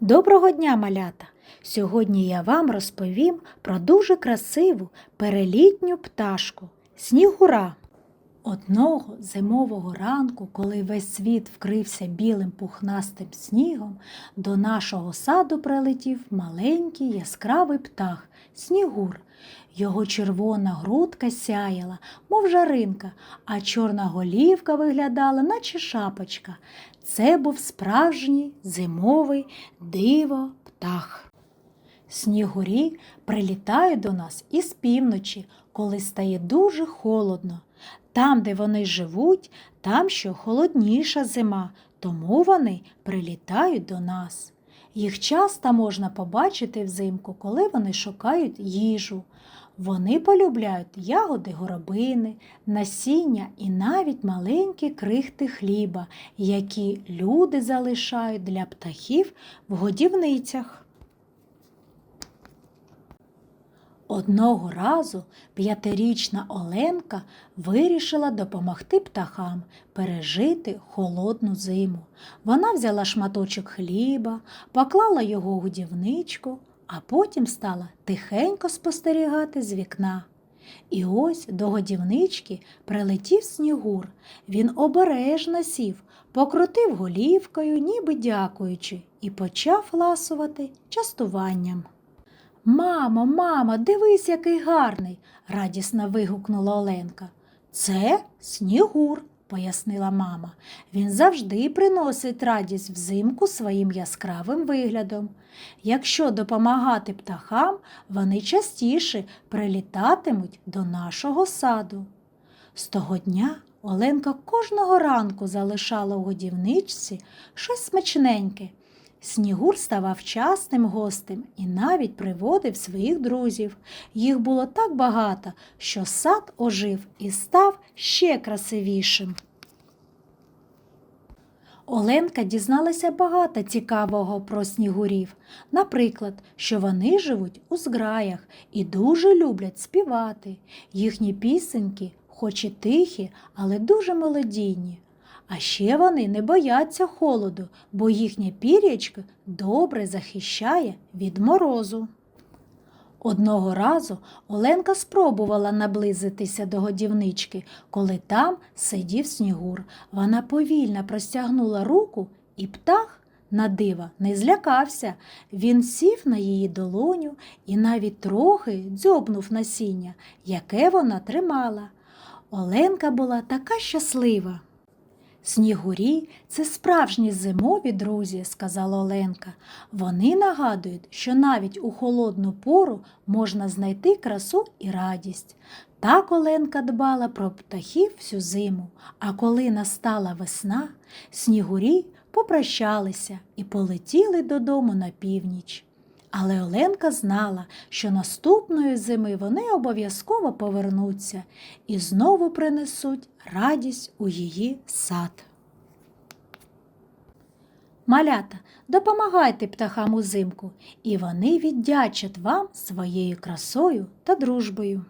Доброго дня, малята! Сьогодні я вам розповім про дуже красиву перелітню пташку снігура. Одного зимового ранку, коли весь світ вкрився білим пухнастим снігом, до нашого саду прилетів маленький яскравий птах снігур. Його червона грудка сяяла, мов жаринка, а чорна голівка виглядала, наче шапочка. Це був справжній зимовий диво птах. Снігурі прилітають до нас із півночі, коли стає дуже холодно. Там, де вони живуть, там що холодніша зима, тому вони прилітають до нас. Їх часто можна побачити взимку, коли вони шукають їжу. Вони полюбляють ягоди горобини, насіння і навіть маленькі крихти хліба, які люди залишають для птахів в годівницях. Одного разу п'ятирічна Оленка вирішила допомогти птахам пережити холодну зиму. Вона взяла шматочок хліба, поклала його у годівничку, а потім стала тихенько спостерігати з вікна. І ось до годівнички прилетів снігур. Він обережно сів, покрутив голівкою, ніби дякуючи, і почав ласувати частуванням. Мамо, мамо, дивись, який гарний, радісно вигукнула Оленка. Це снігур, пояснила мама. Він завжди приносить радість взимку своїм яскравим виглядом. Якщо допомагати птахам, вони частіше прилітатимуть до нашого саду. З того дня Оленка кожного ранку залишала у годівничці щось смачненьке. Снігур ставав частим гостем і навіть приводив своїх друзів. Їх було так багато, що сад ожив і став ще красивішим. Оленка дізналася багато цікавого про снігурів. Наприклад, що вони живуть у зграях і дуже люблять співати. Їхні пісеньки, хоч і тихі, але дуже мелодійні. А ще вони не бояться холоду, бо їхнє пір'ячко добре захищає від морозу. Одного разу Оленка спробувала наблизитися до годівнички, коли там сидів снігур. Вона повільно простягнула руку, і птах на диво не злякався. Він сів на її долоню і навіть трохи дзьобнув насіння, яке вона тримала. Оленка була така щаслива. Снігурі це справжні зимові друзі, сказала Оленка. Вони нагадують, що навіть у холодну пору можна знайти красу і радість. Так Оленка дбала про птахів всю зиму, а коли настала весна, снігурі попрощалися і полетіли додому на північ. Але Оленка знала, що наступної зими вони обов'язково повернуться і знову принесуть радість у її сад. Малята, допомагайте птахам узимку, і вони віддячать вам своєю красою та дружбою.